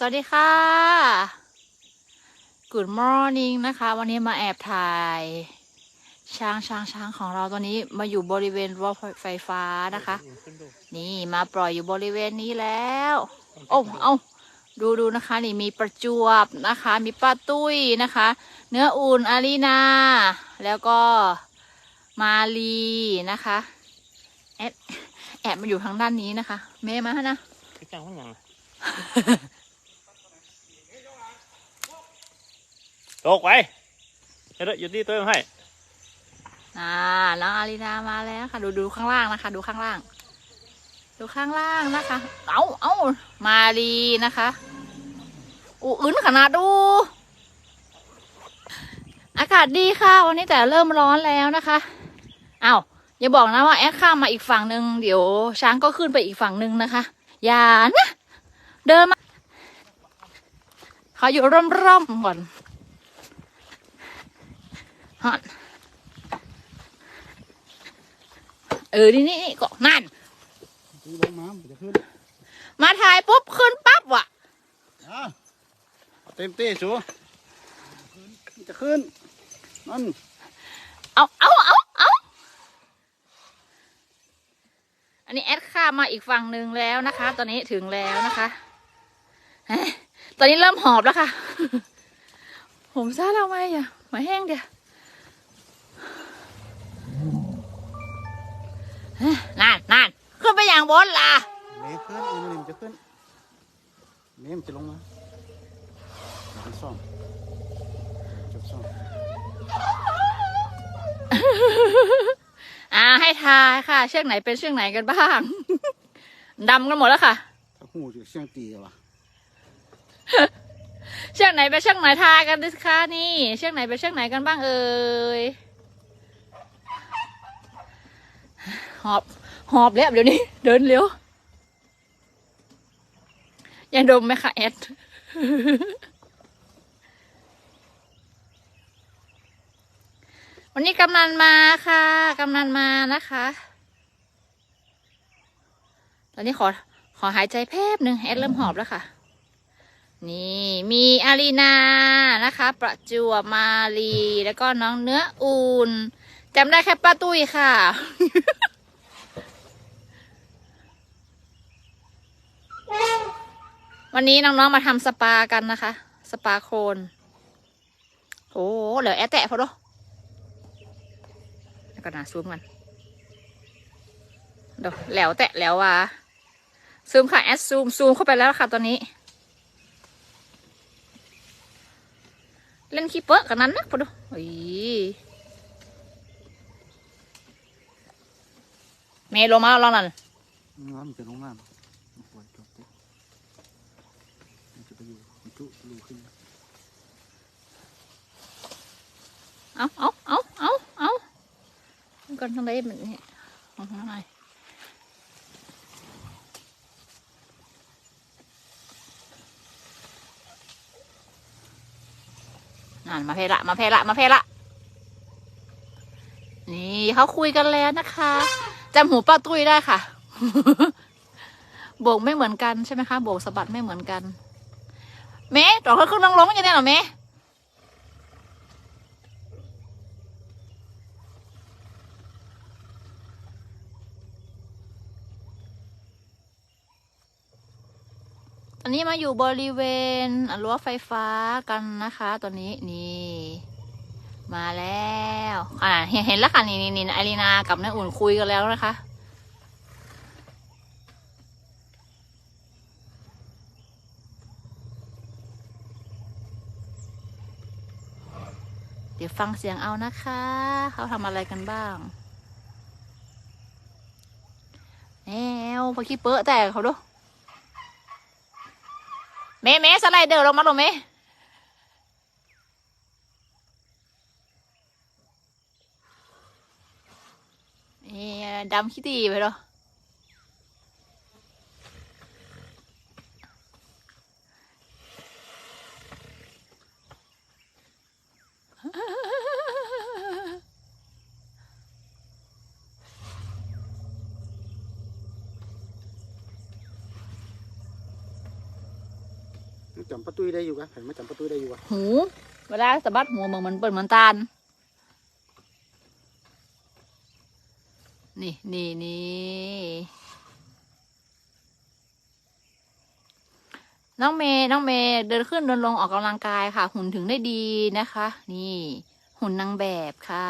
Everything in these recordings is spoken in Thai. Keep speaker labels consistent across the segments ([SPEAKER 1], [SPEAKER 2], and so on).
[SPEAKER 1] สวัสดีค่ะ Good morning นะคะ วันนี้มาแอบถ่าย ช้างช้างช้างของเราตอนนี้มาอยู่บริเวณรั้วไฟฟ้านะคะ นี่มาปล่อยอยู่บริเวณนี้แล้ว โอ้เอาดูดูนะคะ นี่มีประจวบนะคะ มีป้าตุ้ยนะคะ เนื้ออุ่นอารีนา แล้วก็มาลีนะคะแอบแอบมาอยู่ทางด้านนี้นะคะ เมย์มานะ
[SPEAKER 2] พี่จังว่าหยังอะ ตกไว้เดี๋ยวอยู่ที่ตัวให้
[SPEAKER 1] อ่า น้องอารีนามาแล้วค่ะ ดูดูข้างล่างนะคะ ดูข้างล่าง ดูข้างล่างนะคะ เอาเอามาลีนะคะอูอึนขนาดดู อากาศดีค่ะ วันนี้แต่เริ่มร้อนแล้วนะคะเอาวอย่าบอกนะว่าแอดข้ามมาอีกฝั่งหนึ่งเดี๋ยว ช้างก็ขึ้นไปอีกฝั่งหนึ่งนะคะ อย่านะ เดินมาขาอยู่ร่มๆก่อน ฮอนเออนี่นี่นี่ก็นั่น
[SPEAKER 3] ตีลงน้ำมันจะขึ้น
[SPEAKER 1] มาถ่ายปุ๊บขึ้นปั๊บว่ะ
[SPEAKER 3] อะเต็มที่สูมันจะขึ้นนั่น
[SPEAKER 1] เอาเอาเอาเอาอันนี้แอดข้ามมาอีกฝั่งหนึ่งแล้วนะคะ ตอนนี้ถึงแล้วนะคะเฮ้ยตอนนี้เริ่มหอบแล้วค่ะ ผมซาเราไหมอะมาแห้งเดียว นั่นนั่นขึ้นไปอย่างบนล่ะ
[SPEAKER 3] เมย์ขึ้นอีมันจะขึ้นเมย์มันจะลงมาจะซ่อมจะซ่อม
[SPEAKER 1] อ่าให้ทายค่ะ เชือกไหนเป็นเชือกไหนกันบ้างดำกันหมดแล้วค่ะ
[SPEAKER 3] ถ้าหูจะเสียงตีกันวะ
[SPEAKER 1] เชือกไหนเป็นเชือกไหนทายกันดิคะนี่ เชือกไหนเป็นเชือกไหนกันบ้างเอ่ยหอบ หอบแล้วเดี๋ยวนี้ เดินเร็วยังดมไหมคะแอดวันนี้กำนันมาค่ะ กำนันมานะคะ ตอนนี้ขอขอหายใจแป๊บหนึ่งแอดเริ่มหอบแล้วค่ะ นี่มีอารีนานะคะ ประจวบมาลีแล้วก็น้องเนื้ออุ่นจำได้แค่ป้าตุ้ยค่ะ วันนี้น้องๆมาทำสปากันนะคะ สปาโคลนโอ้เหลือแอดแตะพอดแล้วก็นาซูมกันเดี๋ยวแล้วแตะแล้วว่ะซูมค่ะแอดซูมซูมเข้าไปแล้วค่ะตอนนี้ เล่นคีเปอร์กันนั้นนะพอดูโอ้ยเมย์ลงมาลองนั่น
[SPEAKER 3] น้ำมันจะลงน้ำมันปล่อยจบปุ๊บมันจะไปอยู่มัน จุรูขึ้น
[SPEAKER 1] เอาเอาเอาเอาเอาก่อนทางใดมันนี่ของทางไหนนั่นมาเพละมาเพละมาเพละนี่เขาคุยกันแล้วนะคะจำหูป้าตุ้ยได้ค่ะ โบกไม่เหมือนกันใช่ไหมคะ โบกสะบัดไม่เหมือนกัน เมย์ต่อเขาขึ้นลงลงยังไงเหรอเมย์ตอนนี้มาอยู่บริเวณรั้วไฟฟ้ากันนะคะตอนนี้นี่ มาแล้ว อ่าเห็นเห็นแล้วค่ะนี่นี่นี่อารีนากับน้าอุ่นคุยกันแล้วนะคะ เดี๋ยว ฟังเสียงเอานะคะ เขาทำอะไรกันบ้างแนวพอขี้เปอะแต่เขาดูเมเมสไลเดอร์ลงมาลงเมเอ๊ะดำขี้ตีไปเหรอ
[SPEAKER 3] จำประตูได้อยู่กะเห็นมาจำประตูได้อยู่กะ
[SPEAKER 1] หูเวลาสะบัดหัวมึงมันเปิดเหมือนตาลนี่นี่นี่น้องเมย์น้องเมย์เดินขึ้นเดินลงออกกำลังกายค่ะ หุ่นถึงได้ดีนะคะ นี่ หุ่นนางแบบค่ะ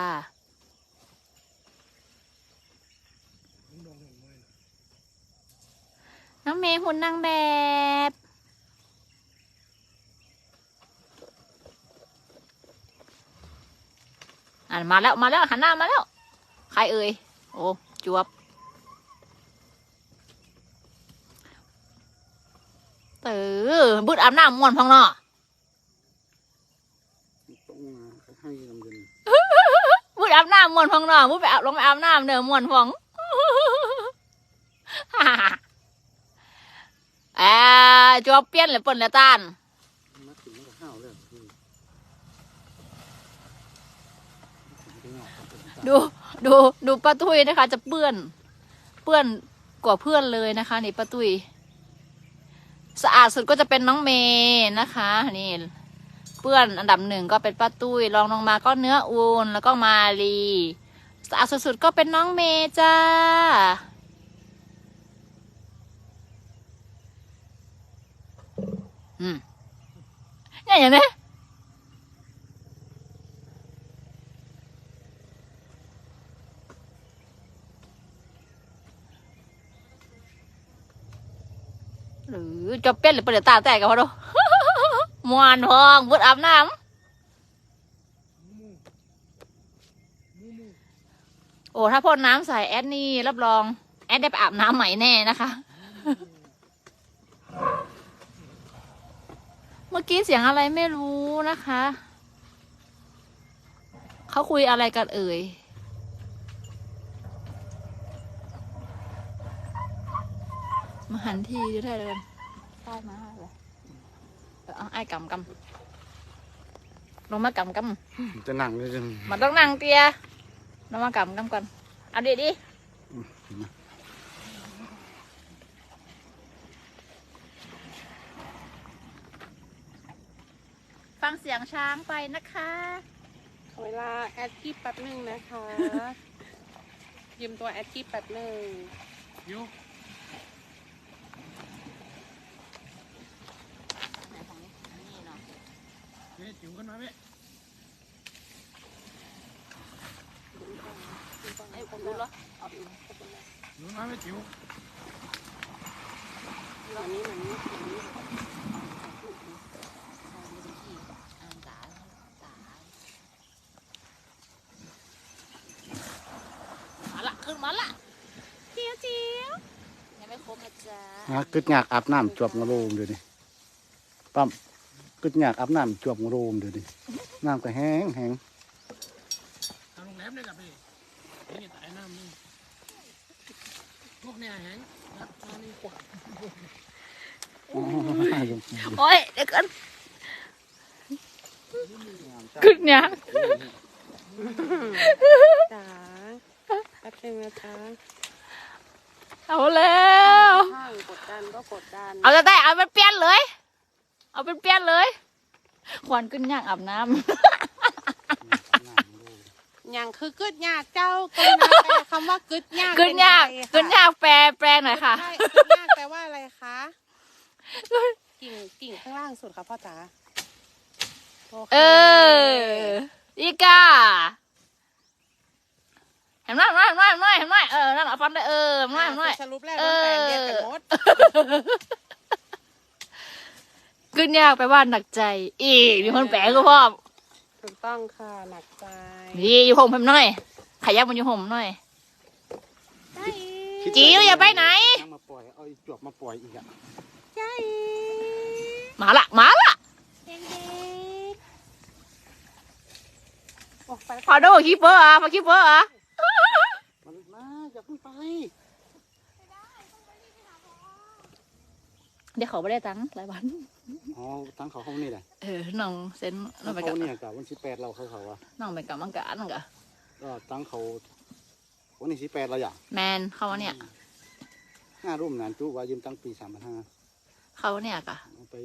[SPEAKER 1] น้องเมย์หุ่นนางแบบ อ่านมาแล้วมาแล้วหันหน้ามาแล้ว ใครเอ่ยโอ้จวบเออบุดอาบน้ำม่วนพังเนาะ
[SPEAKER 3] ต้องให้ลำเงิน
[SPEAKER 1] บุดอาบน้ำม่วนพังเนาะบุดไปอาบลงไปอาบน้ำเด้อม่วนพังอ่าจวบเปลี่ยนเลยเปิ่นเลยตาน
[SPEAKER 3] มาถึงแล้วก็ห้าวเลยอืม
[SPEAKER 1] ดูดูดูป้าตุ้ยนะคะ จะเปื้อน เปื้อนกว่าเพื่อนเลยนะคะนี่ป้าตุ้ยสะอาดสุดก็จะเป็นน้องเมย์นะคะ นี่ เปื้อนอันดับหนึ่งก็เป็นป้าตุ้ยรองลงมาก็เนื้ออูนแล้วก็มาลีสะอาดสุดๆก็เป็นน้องเมย์จ้าอืมเนี่ยอย่างนี้ หรือจะเป็นหรือเปล่าตาแตกกันพอดูมวนพองบุดอาบน้ำโอ้ถ้าพ่นน้ำใส่แอดนี่รับรอง แอดได้ไปอาบน้ำใหม่แน่นะคะ เมื่อกี้เสียงอะไรไม่รู้นะคะ เขาคุยอะไรกันเอ่ย มา หันทีดูได้เลยใต้มาเลยเอาไอ้กำกำลงมากำก
[SPEAKER 3] จะนั่งเลยจัง
[SPEAKER 1] มันต้องนั่งเตียลงมากำกำก่อนเอาดีดีฟังเสียงช้างไปนะคะ
[SPEAKER 4] เวลาแอดที่แป๊บหนึ่งนะคะ ยืมตัวแอดที่แป๊บหนึ่ง
[SPEAKER 2] ยูเฮ้ยจิ๋วขึ้นมา
[SPEAKER 1] ไอ้ผมรู้แล้วเอาอีก
[SPEAKER 2] ยูมาไหมจิ๋ว
[SPEAKER 4] อันนี้อันนี้อันนี้
[SPEAKER 1] มาละขึ้นมาละเจียวเจียวยังไม่ครบนะจ๊ะ
[SPEAKER 3] ฮะกึดอยากอาบน้ำจวบงะโรมดี๋ยวนี้ปั๊ม กึดอยากอาบน้ำจวบงะโรมเดี๋ยวนี้น้ำก็แห้งแห้ง
[SPEAKER 2] ทางโรงแรมได้กลับไปนี่ตายน้ำนี่พวกเนี่ยแห้งรับตานี่กว่า
[SPEAKER 3] อ๋อ
[SPEAKER 1] โอ้ยเดี๋ยวก่อนขึ้นเนี่ย
[SPEAKER 4] จ๋าแป๊บหนึ่งนะจ๊ะ
[SPEAKER 1] เอาแล้ว
[SPEAKER 4] ข้างกดดันก็กดดัน
[SPEAKER 1] เอาจะได้เอาเป็นเปลี่ยนเลย เอาเป็นเปลี่ยนเลยควันขึ้นย่างอาบน้
[SPEAKER 4] อย่างคือกึดยากเจ้ากรุณาแปลคำว่ากึดยากำ
[SPEAKER 1] ขึ้นย่าง
[SPEAKER 4] เป็
[SPEAKER 1] ขึ้น
[SPEAKER 4] นอะไร
[SPEAKER 1] ย่างแปลแปลหน่อยค่ะ
[SPEAKER 4] ใช่กึดยากแปลว่าอะไรคะกิ่งกิ่งข้างล่างสุดค่ะพ่อจ๋าโค
[SPEAKER 1] เอออีกาเห็นไหมเห็นไหมเห็นไหมเห็นไหมเห็นไหมเออนั่นเอาฟันได้เออเห็นไหมเห็นไหม
[SPEAKER 4] สรุปแล้วต้องแต่งเรียกกันหมด
[SPEAKER 1] ขึ้ นยากแปลว่าหนักใจ อีกมีคนแปลก็พ่อม
[SPEAKER 4] ถูกต้องค่ะหนักใจ
[SPEAKER 1] นี่อยู่ห่มผมหน่อยขยับมันอยู่ห่มหน่อย
[SPEAKER 4] ใจ
[SPEAKER 1] จิ๋วอย่าไปไหน
[SPEAKER 3] น้ำมาปล่อยเอาไอ้จวบมาปล่อยอีกอะ
[SPEAKER 4] ใจ
[SPEAKER 1] มาละมาละ
[SPEAKER 4] เด็กๆออกไป
[SPEAKER 1] พอดูคีเปอร์อะพอคีเปอร์อะ
[SPEAKER 3] มันมาอย่าเพิ่งไป
[SPEAKER 1] เดี๋ยวเขาไม่ได้ตังค์หลายวัน
[SPEAKER 3] อ๋อตั้งเขาเขานี่แหละ
[SPEAKER 1] เออน้องเซ็นน้องไป
[SPEAKER 3] เขา
[SPEAKER 1] กับ
[SPEAKER 3] เนี่ยกับวันที่แปดเราเขาเขาอะ
[SPEAKER 1] น้องไปกับมังกะน้องกะ
[SPEAKER 3] ก็ตั้งเขาวันนี้ที่แปดเราอย่าง
[SPEAKER 1] แมนเขาเนี่ย
[SPEAKER 3] ห้าร่วมงานจุว่ายืมตั้งปีสามพันห้า
[SPEAKER 1] เขาเนี่ยกะ
[SPEAKER 3] เอาไป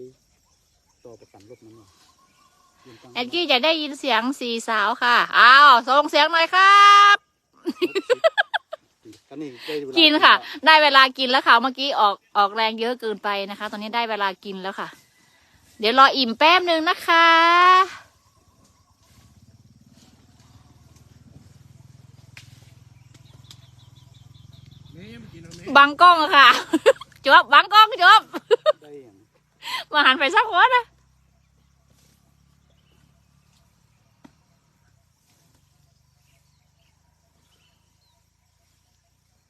[SPEAKER 3] ต่อประกันรถมันเนาะยืนตั้ง
[SPEAKER 1] แอดกี้จะได้ยินเสียงสี่สาวค่ะ อ้าวส่งเสียงหน่อยครับ
[SPEAKER 3] ตอนนี้ได้เวลา
[SPEAKER 1] กินค่ะ ได้เวลากินแล้วค่ะ เมื่อกี้ออกออกแรงเยอะเกินไปนะคะ ตอนนี้ได้เวลากินแล้วค่ะ เดี๋ยวรออิ่มแป๊บหนึ่งนะคะ
[SPEAKER 2] เมย์มากินเอาเม
[SPEAKER 1] บังกล้องอะค่ะ จบบังกล้องจบ
[SPEAKER 3] ได้อย่าง
[SPEAKER 1] มาหันไปสักคนนะ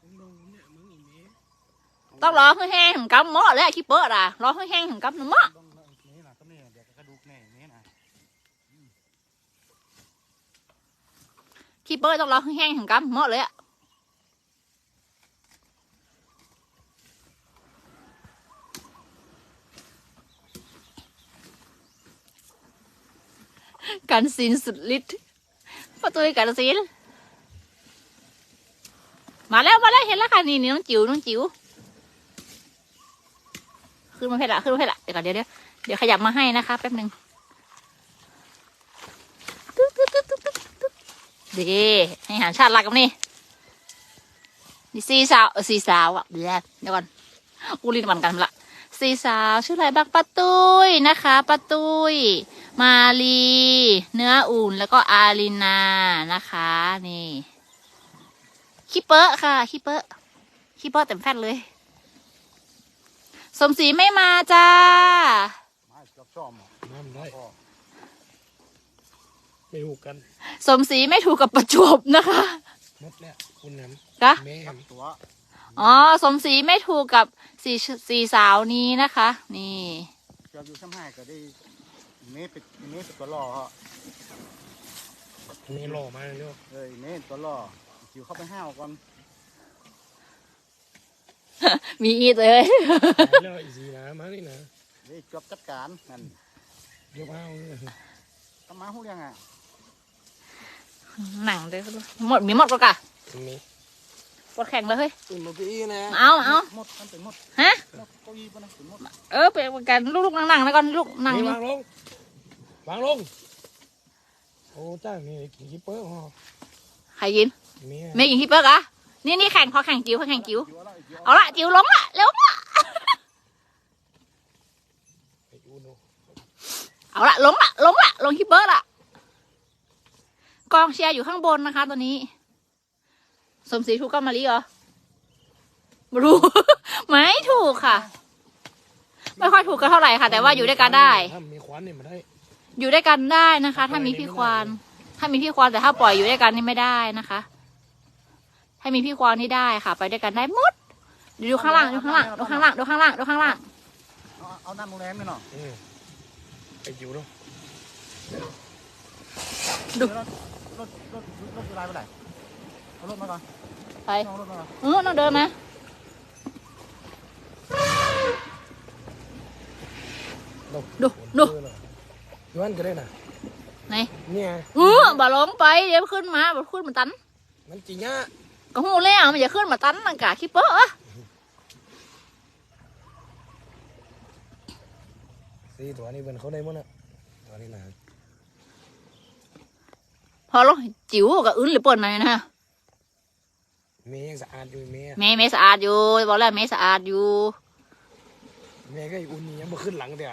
[SPEAKER 2] มึงลงเนี่ยมึงอีเมย์
[SPEAKER 1] ต้องรอให้แห้งถึงกำหม้อเลยคิปเปอร์อะรอให้แห้งถึงกำหม้อ
[SPEAKER 3] ต้องนี่นะก็นี่เดี๋ยวกระดูกแน่นี่นะ
[SPEAKER 1] คิปเปอร์ต้องรอให้แห้งถึงกำหม้อเลยอะกันซีนสุดฤทธิ์ประตูกันซีนมาแล้วมาแล้วเห็นแล้วค่ะนี่นี่น้องจิ๋วน้องจิ๋ว ขึ้นมาเพชรละขึ้นมาเพชรละเดี๋ยวก่อนเดี๋ยวเดี๋ยวเดี๋ยวขยับมาให้นะคะแป๊บหนึ่งดีให้อาหารชาติรักกับนี่นี่สีสาวสีสาวอะเดี๋ยวก่อนกูรีนมันกันละสีสาวชื่ออะไรบ้างป้าตุ้ยนะคะป้าตุ้ย มาลี เนื้ออุ่นแล้วก็อารินานะคะ นี่คิปเปอร์ค่ะคิปเปอร์คิปเปอร์เต็มแฟตเลย สมศรีไม่มาจ้า
[SPEAKER 3] มาจอบชอมอะ
[SPEAKER 2] น้ำได้
[SPEAKER 3] พ่
[SPEAKER 2] ไม่ถูกกัน
[SPEAKER 1] สมศรีไม่ถูกกับประจวบนะคะ
[SPEAKER 2] หมดแล้วคุณน้
[SPEAKER 1] กะำ
[SPEAKER 2] เมย์
[SPEAKER 3] ครับตัว
[SPEAKER 1] อ๋อสมศรีไม่ถูกกับสี่สี่สาวนี้นะคะ นี่
[SPEAKER 3] เจ้าอยู่ช่ำห้าก็ได้เมย์เป็นเมย์เป็นตัวล่อฮะ
[SPEAKER 2] เมย์หล่อมากเลย
[SPEAKER 3] เอ้ยเมย์ตัวล่อจิ๋วเข้าไปห้าวก่อน
[SPEAKER 1] มีอีกเลย
[SPEAKER 2] แล้วอีสีนะมานี่นะ
[SPEAKER 3] ได้จอบจัดการนั่น
[SPEAKER 2] เดี๋ยวเอาเลย
[SPEAKER 3] ก็มาหูเรียงอะ
[SPEAKER 1] หนังเลยหมดมีหมดก็กะ
[SPEAKER 2] เมย์
[SPEAKER 1] ปวดแข่งเลยเฮ้ย
[SPEAKER 2] ตื่นมาพี่นะ
[SPEAKER 1] เอาเอา
[SPEAKER 3] หมดมันเป็นหมด
[SPEAKER 1] ฮะ
[SPEAKER 3] หมดเก้าอี้ปะนะเป็นหมด
[SPEAKER 1] เออเป็นกันลูกๆนั่งๆแล้วก่อนลูกนั่ง
[SPEAKER 2] เม
[SPEAKER 1] อยู่
[SPEAKER 2] ย์วางลงวางลงโอ้จ้าเมย์กินกิปเปอร์ฮะ
[SPEAKER 1] ใครกิน
[SPEAKER 2] เมย์
[SPEAKER 1] เมย์กินฮิปเปอร์กะ นี่นี่แข่งพอแข่งจิ๋วพอแข่งจิ๋ว
[SPEAKER 3] เอาละจิ๋ว
[SPEAKER 1] ละจิ๋วลงละเร็วละ
[SPEAKER 2] ไปอูโน
[SPEAKER 1] เอาละลงละลงละลงฮิปเปอร์ละกองเชียร์อยู่ข้างบนนะคะตอนนี้ สมศรีถูกกับมารีเหรอไม่รู้ไม่ถูกค่ะ ไม่ค่อยถูกกันเท่าไหร่ค่ะ แต่ว่าอยู่ด้วยกันได้
[SPEAKER 2] ถ้ามีควันเนี่ยมาได้
[SPEAKER 1] อยู่ด้วยกันได้นะคะ ถ้ามีพี่ควานถ้ามีพี่ควานแต่ถ้าปล่อยอยู่ด้วยกันนี่ไม่ได้นะคะ ถ้ามีพี่ควานนี่ได้ค่ะ ไปด้วยกันได้หมดดูข้างล่างดูข้างล่างดูข้างล่างดูข้างล่างดูข้างล่าง
[SPEAKER 3] เอาเอาน้ำโรงแรมนี่เนาะ
[SPEAKER 2] อืมไปจิ๋วเนาะ
[SPEAKER 1] ดู
[SPEAKER 3] รถรถรถรถอยู่ไรไปไหนเอารถมาก่อน
[SPEAKER 1] ไป
[SPEAKER 3] เอารถมาก่อน
[SPEAKER 1] เออน้องเดินมาดูดู
[SPEAKER 2] ย้อนก็ได้นะ
[SPEAKER 1] ไหน
[SPEAKER 2] เนี่ย
[SPEAKER 1] เออบ่ลงไปเดี๋ยวขึ้นมาบ่ขึ้นมาตัน
[SPEAKER 2] มันจริงอะ
[SPEAKER 1] ก็หูแล้วมันอย่าขึ้นมาตันนังกะคิปเปอร์อะ
[SPEAKER 2] สี่ตัวนี้เป็นเขาได้หมดอะตัวนี้นะ
[SPEAKER 1] พอลงจิ๋วกับอึนหรือเปิดหน่อยนะ
[SPEAKER 2] เมย์ยังสะอาดอยู่เมย์
[SPEAKER 1] เมย์เมย์สะอาดอยู่บอกแล้วเมย์สะอาดอยู่
[SPEAKER 2] เมย์ก็อุ่นนี่ยังมาขึ้นหลังเดียว